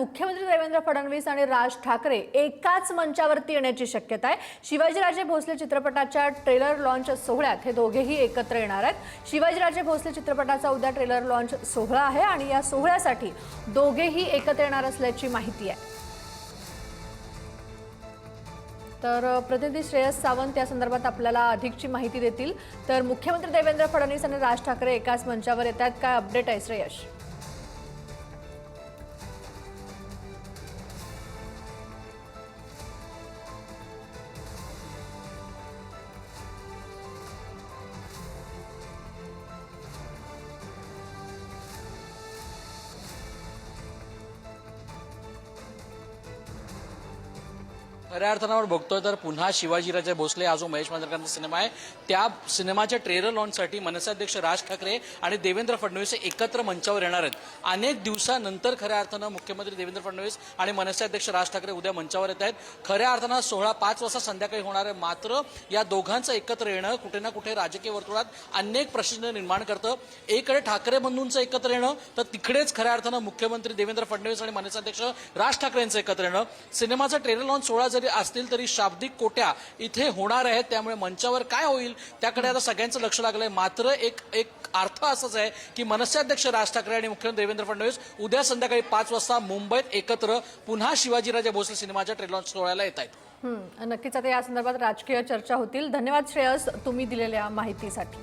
मुख्यमंत्री देवेंद्र फडणवीस आणि राज ठाकरे एकाच मंचावरती येण्याची शक्यता आहे. शिवाजीराजे भोसले चित्रपटाच्या ट्रेलर लॉन्च सोहळ्यात हे दोघेही एकत्र येणार आहेत. शिवाजीराजे भोसले चित्रपटाचा उद्या ट्रेलर लॉन्च सोहळा आहे आणि या सोहळ्यासाठी दोघेही एकत्र येणार असल्याची माहिती आहे. तर प्रतिनिधी श्रेयस सावंत या संदर्भात आपल्याला अधिकची माहिती देतील. तर मुख्यमंत्री देवेंद्र फडणवीस आणि राज ठाकरे एकाच मंचावर येत आहेत. काय अपडेट आहे श्रेयश खऱ्या अर्थानं आपण बघतोय तर पुन्हा शिवाजीराजे भोसले हा जो महेश मांजरेकरांचा सिनेमा आहे त्या सिनेमाच्या ट्रेलर लॉन्चसाठी मनसेअध्यक्ष राज ठाकरे आणि देवेंद्र फडणवीस हे एकत्र मंचावर येणार आहेत. अनेक दिवसानंतर खऱ्या अर्थानं मुख्यमंत्री देवेंद्र फडणवीस आणि मनसेअध्यक्ष राज ठाकरे उद्या मंचावर येत आहेत. खऱ्या अर्थानं सोहळा पाच वाजता संध्याकाळी होणार आहे. मात्र या दोघांचं एकत्र येणं कुठे ना कुठे राजकीय वर्तुळात अनेक प्रश्न निर्माण करतं. एकडे ठाकरे बंधूंचं एकत्र येणं तर तिकडेच खऱ्या अर्थानं मुख्यमंत्री देवेंद्र फडणवीस आणि मनसेअध्यक्ष राज ठाकरे यांचं एकत्र येणं. सिनेमाचा ट्रेलर लॉन्च सोहळा जरी असतील तरी शाब्दिक कोट्या इथे होणार आहेत त्यामुळे मंचावर काय होईल त्याकडे आता सगळ्यांचं लक्ष लागलंय. मात्र एक एक अर्थ असाच आहे की मनसेध्यक्ष राज ठाकरे आणि मुख्यमंत्री देवेंद्र फडणवीस उद्या संध्याकाळी पाच वाजता मुंबईत एकत्र पुन्हा शिवाजीराजे भोसले सिनेमाच्या ट्रेलॉन्च सोहळ्याला येत आहेत. नक्कीच आता या संदर्भात राजकीय चर्चा होतील. धन्यवाद श्रेयस तुम्ही दिलेल्या माहितीसाठी.